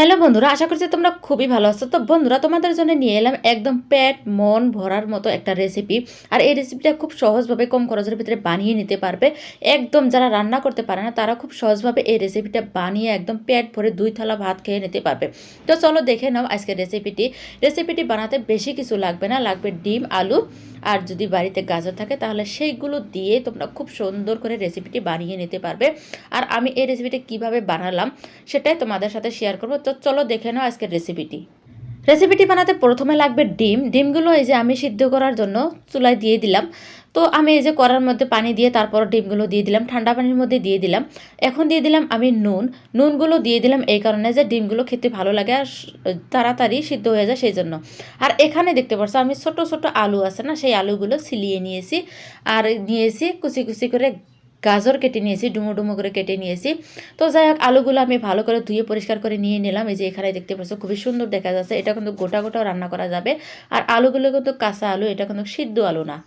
Hello বন্ধুরা, আশা করছি তোমরা খুবই ভালো আছো। তো বন্ধুরা, তোমাদের জন্য নিয়ে এলাম একদম পেট মন ভরার মতো একটা রেসিপি আর এই রেসিপিটা খুব সহজভাবে কম খরচের ভিতরে বানিয়ে নিতে পারবে। একদম যারা রান্না করতে পারে না, তারা খুব সহজভাবে এই রেসিপিটা বানিয়ে একদম পেট ভরে দুই থালা ভাত খেয়ে নিতে পারবে। তো চলো দেখে নাও আজকের রেসিপিটি রেসিপিটি বানাতে বেশি কিছু লাগবে না, লাগবে ডিম, আলু আর যদি বাড়িতে গাজর থাকে, তাহলে সেইগুলো দিয়ে তোমরা খুব সুন্দর করে রেসিপিটি বানিয়ে নিতে পারবে। আর আমি এই রেসিপিটা কীভাবে বানালাম, সেটাই তোমাদের সাথে শেয়ার করব। তো চলো দেখে নাও আজকের রেসিপিটি রেসিপিটি বানাতে প্রথমে লাগবে ডিম। ডিমগুলো এই যে আমি সিদ্ধ করার জন্য চুলায় দিয়ে দিলাম। তো আমি এই যে কড়ার মধ্যে পানি দিয়ে তারপর ডিমগুলো দিয়ে দিলাম, ঠান্ডা পানির মধ্যে দিয়ে দিলাম। এখন দিয়ে দিলাম আমি নুন। নুনগুলো দিয়ে দিলাম এই কারণে যে ডিমগুলো খেতে ভালো লাগে আর তাড়াতাড়ি সিদ্ধ হয়ে যায় সেই জন্য। আর এখানে দেখতে পাচ্ছ আমি ছোট ছোট আলু আছে না, সেই আলুগুলো ছিলিয়ে নিয়েছি। আর নিয়েছি কুচি কুচি করে গাজর কেটে নিয়েছি, ডুমো ডুমো করে কেটে নিয়েছি। তো যাই হোক, আলুগুলো আমি ভালো করে ধুয়ে পরিষ্কার করে নিয়ে নিলাম। এই যে এখানে দেখতে পাচ্ছ, খুবই সুন্দর দেখা যাচ্ছে। এটা কিন্তু গোটা গোটাও রান্না করা যাবে। আর আলুগুলো কিন্তু কাঁচা আলু, এটা কিন্তু সিদ্ধ আলু না।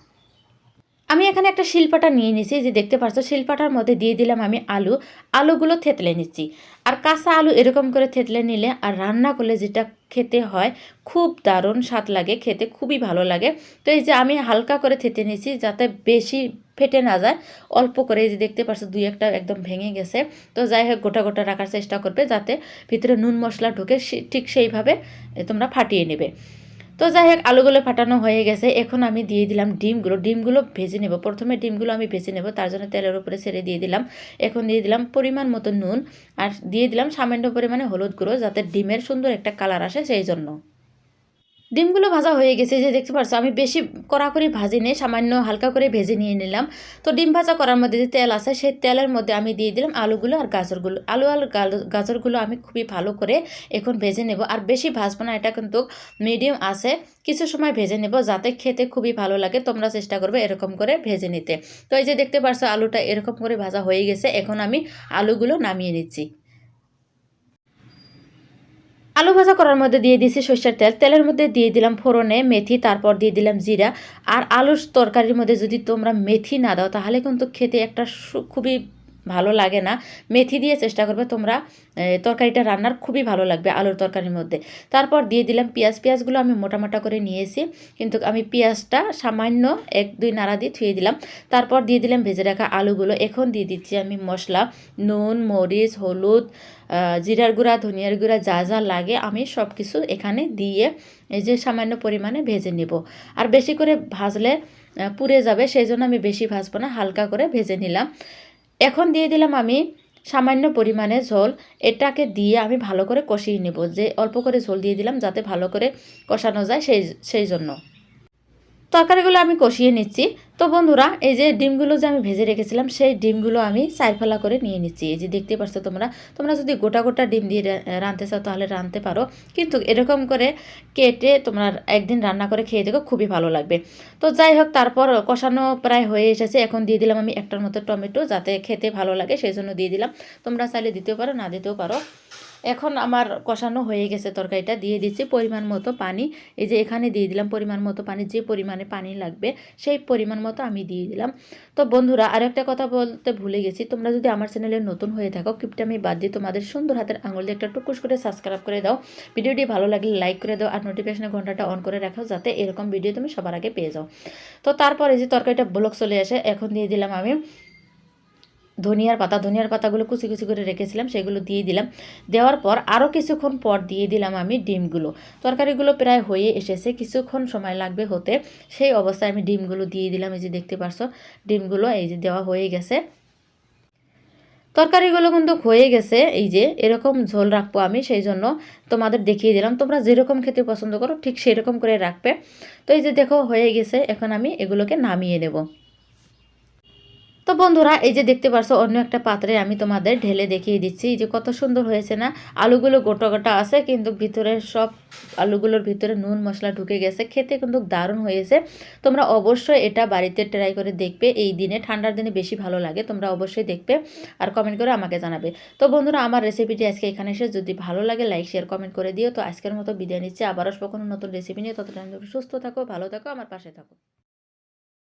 আমি এখানে একটা শিলপাটা নিয়ে নিয়েছি যে দেখতে পাচ্ছ, শিলপাটার মধ্যে দিয়ে দিলাম আমি আলু। আলুগুলো থেতলে নিচ্ছি। আর কাঁচা আলু এরকম করে থেতলে নিলে আর রান্না করলে যেটা খেতে হয়, খুব দারুণ স্বাদ লাগে, খেতে খুবই ভালো লাগে। তো এই যে আমি হালকা করে থেতে নিয়েছি, যাতে বেশি ফেটে না যায়। অল্প করে যে দেখতে পারছ, দুই একটা একদম ভেঙে গেছে। তো যাই হোক, গোটা গোটা রাখার চেষ্টা করবে যাতে ভিতরে নুন মশলা ঢুকে ঠিক সেইভাবে তোমরা ফাটিয়ে নেবে। তো যাই হোক, আলুগুলো ফাটানো হয়ে গেছে। এখন আমি দিয়ে দিলাম ডিমগুলো। ডিমগুলো ভেজে নেব। প্রথমে ডিমগুলো আমি ভেজে নেব, তার জন্য তেলের উপরে ছেড়ে দিয়ে দিলাম। এখন দিয়ে দিলাম পরিমাণ মতো নুন আর দিয়ে দিলাম সামান্য পরিমাণে হলুদ গুঁড়ো যাতে ডিমের সুন্দর একটা কালার আসে সেই জন্য। ডিমগুলো ভাজা হয়ে গেছে যে দেখতে পারছ? আমি বেশি কড়া করে ভাজি নিয়ে সামান্য হালকা করে ভেজে নিয়ে নিলাম। তো ডিম ভাজা করার মধ্যে যে তেল আছে, সেই তেলের মধ্যে আমি দিয়ে দিলাম আলুগুলো আর গাজরগুলো। আলু আর গাজরগুলো আমি খুবই ভালো করে এখন ভেজে নেব। আর বেশি ভাজবো না, এটা কিন্তু মিডিয়াম আছে। কিছু সময় ভেজে নেব যাতে খেতে খুবই ভালো লাগে। তোমরা চেষ্টা করবে এরকম করে ভেজে নিতে। তো এই যে দেখতে পারছ, আলুটা এরকম করে ভাজা হয়ে গেছে। এখন আমি আলুগুলো নামিয়ে নিচ্ছি। আলু ভাজা করার মধ্যে দিয়ে দিয়েছি সর্ষের তেল। তেলের মধ্যে দিয়ে দিলাম ফোড়নে মেথি, তারপর দিয়ে দিলাম জিরা। আর আলুর তরকারির মধ্যে যদি তোমরা মেথি না দাও, তাহলে কিন্তু খেতে একটা খুবই ভালো লাগে না। মেথি দিয়ে চেষ্টা করবে তোমরা তরকারিটা রান্নার খুবই ভালো লাগবে আলুর তরকারির মধ্যে। তারপর দিয়ে দিলাম পেঁয়াজ। পেঁয়াজগুলো আমি মোটা মোটা করে নিয়েছি, কিন্তু আমি পেঁয়াজটা সামান্য এক, দুই নাড়া দিয়ে থুয়ে দিলাম। তারপর দিয়ে দিলাম ভেজে রাখা আলুগুলো। এখন দিয়ে দিচ্ছি আমি মশলা, নুন, মরিচ, হলুদ জিরার গুঁড়া, ধনিয়ার গুঁড়া, যা যা লাগে আমি সব কিছু এখানে দিয়ে এই যে সামান্য পরিমাণে ভেজে নেব। আর বেশি করে ভাজলে পুড়ে যাবে সেই জন্য আমি বেশি ভাজবো না, হালকা করে ভেজে নিলাম। এখন দিয়ে দিলাম আমি সামান্য পরিমাণে ঝোল। এটাকে দিয়ে আমি ভালো করে কষিয়ে নেব। যে অল্প করে ঝোল দিয়ে দিলাম, যাতে ভালো করে কষানো যায় সেই সেই জন্য। তরকারিগুলো আমি কষিয়ে নিচ্ছি। তো বন্ধুরা, এই যে ডিমগুলো যে আমি ভেজে রেখেছিলাম, সেই ডিমগুলো আমি চারফালা করে নিয়ে নিচ্ছি। এই যে দেখতে পাচ্ছ তোমরা তোমরা যদি গোটা গোটা ডিম দিয়ে রাঁধতে চাও তাহলে রাঁধতে পারো। কিন্তু এরকম করে কেটে তোমরা একদিন রান্না করে খেয়ে দেখো, খুবই ভালো লাগবে। তো যাই হোক, তারপর কষানো প্রায় হয়ে এসেছে। এখন দিয়ে দিলাম আমি একটার মতো টমেটো, যাতে খেতে ভালো লাগে, সেই জন্য দিয়ে দিলাম। তোমরা চাইলে দিতেও পারো, না দিতেও পারো। এখন আমার কষানো হয়ে গেছে তরকারিটা, দিয়ে দিচ্ছি পরিমাণ মতো পানি। এই যে এখানে দিয়ে দিলাম পরিমাণ মতো পানি, যে পরিমাণে পানি লাগবে সেই পরিমাণ মতো আমি দিয়ে দিলাম। তো বন্ধুরা আরেকটা কথা বলতে ভুলে গেছি, তোমরা যদি আমার চ্যানেলে নতুন হয়ে থাকো আমি বাদ দিয়ে তোমাদের সুন্দর হাতের আঙুল দিয়ে একটা টুকুস করে সাবস্ক্রাইব করে দাও। ভিডিওটি ভালো লাগলে লাইক করে দাও আর নোটিফিকেশনের ঘন্টাটা অন করে রাখো যাতে এরকম ভিডিও তুমি সবার আগে পেয়ে যাও। তো তারপরে যে তরকারিটা ব্লক চলে আসে, এখন দিয়ে দিলাম আমি ধনিয়ার পাতা, ধনিয়ার পাতাগুলো কুচি কুচি করে রেখেছিলাম, সেগুলো দিয়ে দিলাম। দেওয়ার পর আরও কিছুক্ষণ পর দিয়ে দিলাম আমি ডিমগুলো। তরকারিগুলো প্রায় হয়ে এসেছে, কিছুক্ষণ সময় লাগবে হতে। সেই অবস্থায় আমি ডিমগুলো দিয়ে দিলাম, এই যে দেখতে পারছ, ডিমগুলো এই যে দেওয়া হয়ে গেছে। তরকারিগুলো কিন্তু হয়ে গেছে, এই যে এরকম ঝোল রাখব আমি, সেই জন্য তোমাদের দেখিয়ে দিলাম। তোমরা যেরকম খেতে পছন্দ করো, ঠিক সেরকম করে রাখবে। তো এই যে দেখো, হয়ে গেছে, এখন আমি এগুলোকে নামিয়ে নেব। তো বন্ধুরা, এই যে দেখতে পারছ, অন্য একটা পাত্রে আমি তোমাদের ঢেলে দেখিয়ে দিচ্ছি। যে কত সুন্দর হয়েছে না? আলুগুলো গোটা গোটা আছে, কিন্তু ভিতরে সব আলুগুলোর ভিতরে নুন, মশলা ঢুকে গেছে। খেতে কিন্তু দারুণ হয়েছে। তোমরা অবশ্যই এটা বাড়িতে ট্রাই করে দেখবে। এই দিনে, ঠান্ডার দিনে বেশি ভালো লাগে। তোমরা অবশ্যই দেখবে আর কমেন্ট করে আমাকে জানাবে। তো বন্ধুরা, আমার রেসিপিটি আজকে এখানে এসে যদি ভালো লাগে লাইক শেয়ার কমেন্ট করে দিও। তো আজকের মতো বিদায় নিচ্ছে। আবারও কখনো নতুন রেসিপি নিয়ে। ততটা সুস্থ থাকো, ভালো থাকো, আমার পাশে থাকো।